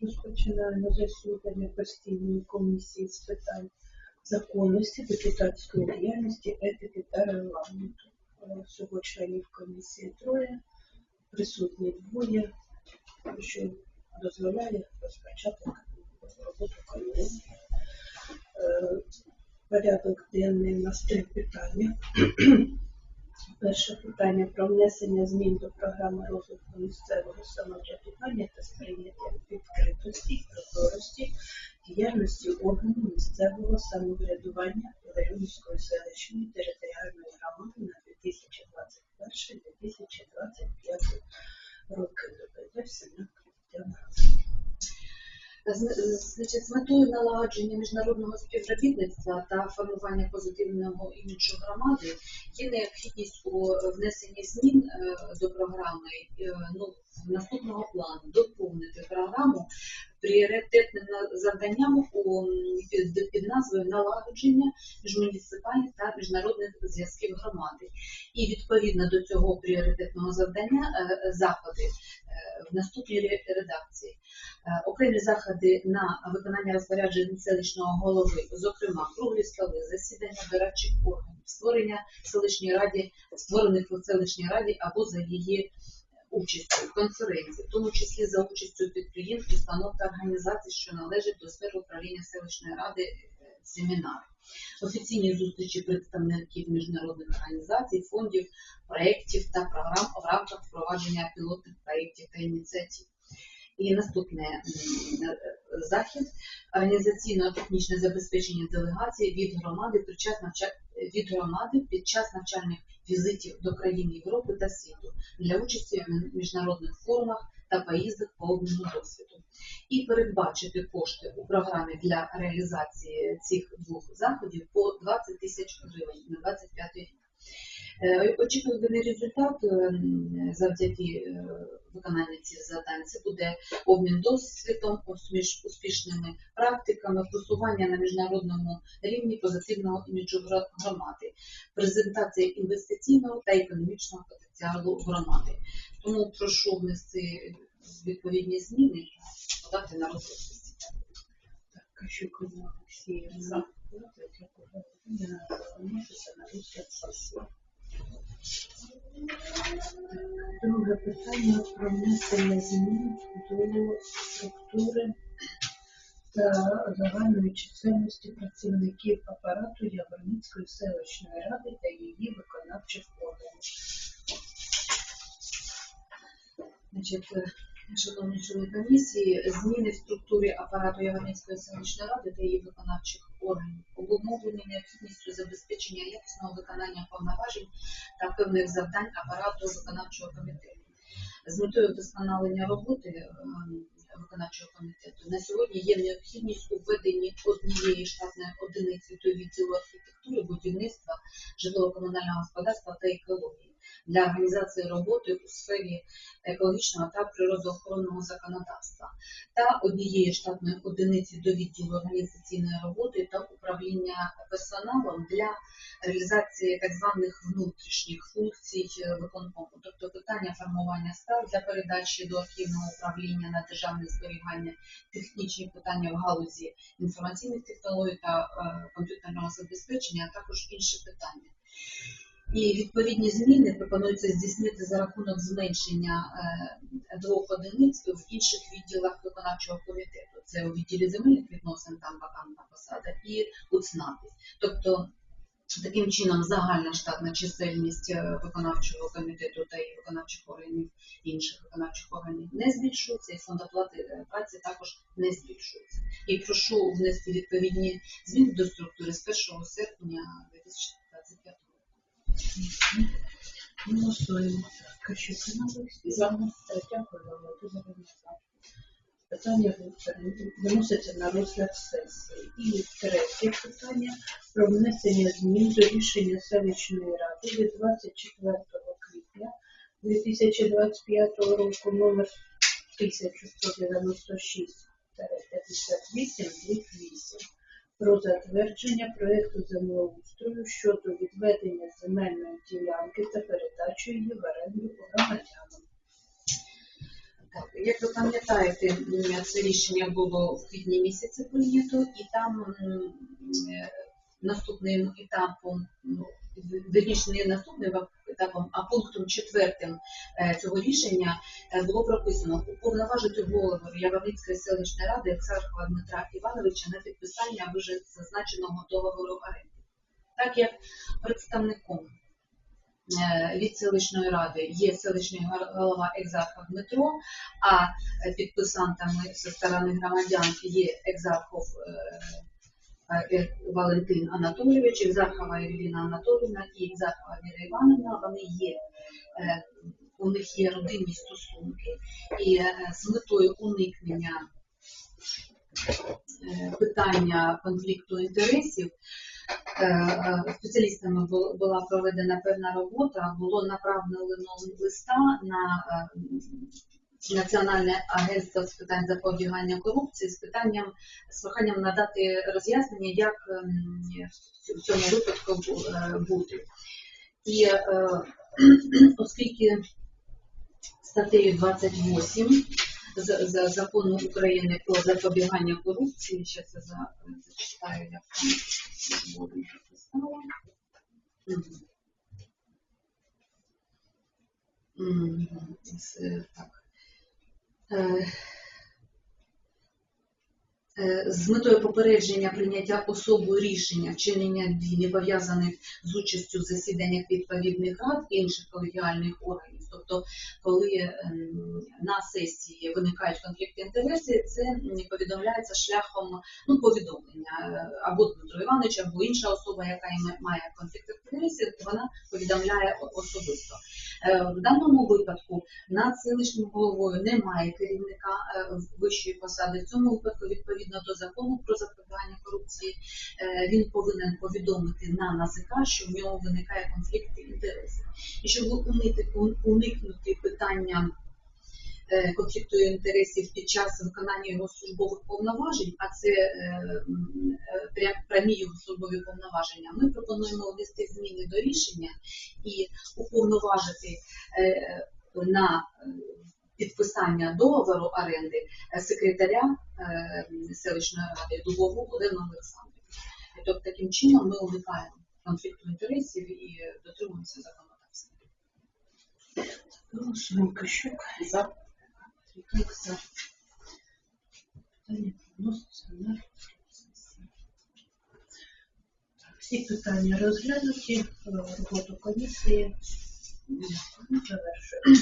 Розпочинаємо засідання постійної комісії з питань законності, депутатської діяльності, етики та регламенту. Е, Всього членів комісії троє, присутні двоє, що дозволяє розпочати роботу комісії. Е, Порядок денний у нас три питання. Перше питання про внесення змін до програми розвитку місцевого самоврядування та сприйняття відкритості прозорості діяльності органів місцевого самоврядування Іларіонської селищної територіальної Значить, з метою налагодження міжнародного співробітництва та формування позитивного іміджу громади є необхідність у внесенні змін е, до програми е, ну, наступного плану, доповнити програму пріоритетним завданням у, під, назвою налагодження міжмуніципальних та міжнародних зв'язків громади. І відповідно до цього пріоритетного завдання е, заходи е, в наступній ре- редакції. Е, окремі заходи на виконання розпоряджень селищного голови, зокрема круглі столи, засідання дорадчих органів, створення в селищній раді, створених у селищній раді або за її участю, конференції, в тому числі за участю підприємств, установ та організацій, що належать до сфери управління селищної ради, е, семінар. Офіційні зустрічі представників міжнародних організацій, фондів, проєктів та програм в рамках впровадження пілотних проєктів та ініціатив. І наступний е, захід організаційно-технічне забезпечення делегації від громади під час навча... від громади під час навчальних візитів до країн Європи та світу для участі в міжнародних форумах та поїздок по обміну досвіду. І передбачити кошти у програмі для реалізації цих двох заходів по 20 тисяч гривень на 25 рік. Е, Очікуваний результат е, завдяки е, виконанню цих завдань це буде обмін досвідом, успішними практиками, просування на міжнародному рівні позитивного іміджу громади, презентація інвестиційного та економічного потенціалу громади. Тому прошу внести відповідні зміни та подати на розгляд. Кащук Ольга Олексіївна. Третя Володимира виноситься на. Друге питання про внесення змін до структури та загальної чисельності працівників апарату Яворницької селищної ради та її виконавчих органів. Значить, шановні члени комісії, зміни в структурі апарату Яворницької селищної ради та її виконавчих органів обумовлені необхідністю забезпечення якісного виконання повноважень та певних завдань апарату виконавчого комітету. З метою вдосконалення роботи е, виконавчого комітету на сьогодні є необхідність у однієї штатної одиниці до відділу архітектури, будівництва, житлово-комунального господарства та екології для організації роботи у сфері екологічного та природоохоронного законодавства та однієї штатної одиниці до відділу організаційної роботи та управління персоналом для реалізації так званих внутрішніх функцій е, виконкому, тобто питання формування справ для передачі до архівного управління на державне зберігання, технічні питання в галузі інформаційних технологій та е, комп'ютерного забезпечення, а також інші питання. І відповідні зміни пропонується здійснити за рахунок зменшення е, двох одиниць в інших відділах виконавчого комітету. Це у відділі земельних відносин, там вакантна посада, і у ЦНАПі. Тобто таким чином загальна штатна чисельність е, виконавчого комітету та і виконавчих органів інших виконавчих органів не збільшується, і фонд оплати е, праці також не збільшується. І прошу внести відповідні зміни до структури з 1 серпня 2025 року. Голосуємо. Кащук Ольга Олексіївна. Третя Володимира Питання виноситься на розгляд сесії. І третє питання про внесення змін до рішення селищної ради від 24 квітня 2025 року номер 1196-58-8 про затвердження проєкту землеустрою щодо відведення земельної ділянки та передачу її в оренду громадянам. Так, як ви пам'ятаєте, це рішення було в квітні місяці прийнято, і там е, наступним етапом, ну, вірніше, не наступним етапом, а пунктом четвертим е, цього рішення е, було прописано уповноважити голову Яворницької селищної ради Ексархова Дмитра Івановича на підписання вже зазначеного договору оренди. Так як представником е, від селищної ради є селищний голова Екзархов Дмитро, а підписантами зі сторони громадян є Екзархов Валентин Анатолійович, Екзархова Ірина Анатолійовна і Екзархова Віра Івановна. Вони є, е, у них є родинні стосунки, і е, з метою уникнення е, питання конфлікту інтересів е, е, спеціалістами була проведена певна робота, було направлено листа на Національне агентство з питань запобігання корупції з питанням з проханням надати роз'яснення, як ем, в цьому випадку е, бути. І е, оскільки статтею 28 з, з закону України про запобігання корупції, ще це за, зачитаю, як там. Так. Е, е, З метою попередження прийняття особою рішення вчинення дій, пов'язаних з участю в засіданнях відповідних рад і інших колегіальних органів, тобто коли ем, на сесії виникають конфлікти інтересів, це повідомляється шляхом ну, повідомлення е, або Дмитро Іванович, або інша особа, яка має конфлікт інтересів, вона повідомляє особисто. Е, В даному випадку над селищним головою немає керівника е, вищої посади. В цьому випадку, відповідно до закону про запобігання корупції, е, він повинен повідомити на НАЗК, що в нього виникає конфлікт інтересів. І щоб уникнути, питання конфлікту інтересів під час виконання його службових повноважень, а це е, е, прям- прямі його службові повноваження, ми пропонуємо внести зміни до рішення і уповноважити е, на е, підписання договору оренди е, секретаря е, селищної ради Дубову Олену Олександрівну. Тобто таким чином ми уникаємо конфлікту інтересів і дотримуємося законодавства. Голосуємо Кащук. За. За. Питання вноситься на сесію. Всі питання розглянуті, работу роботу комісії завершуємо.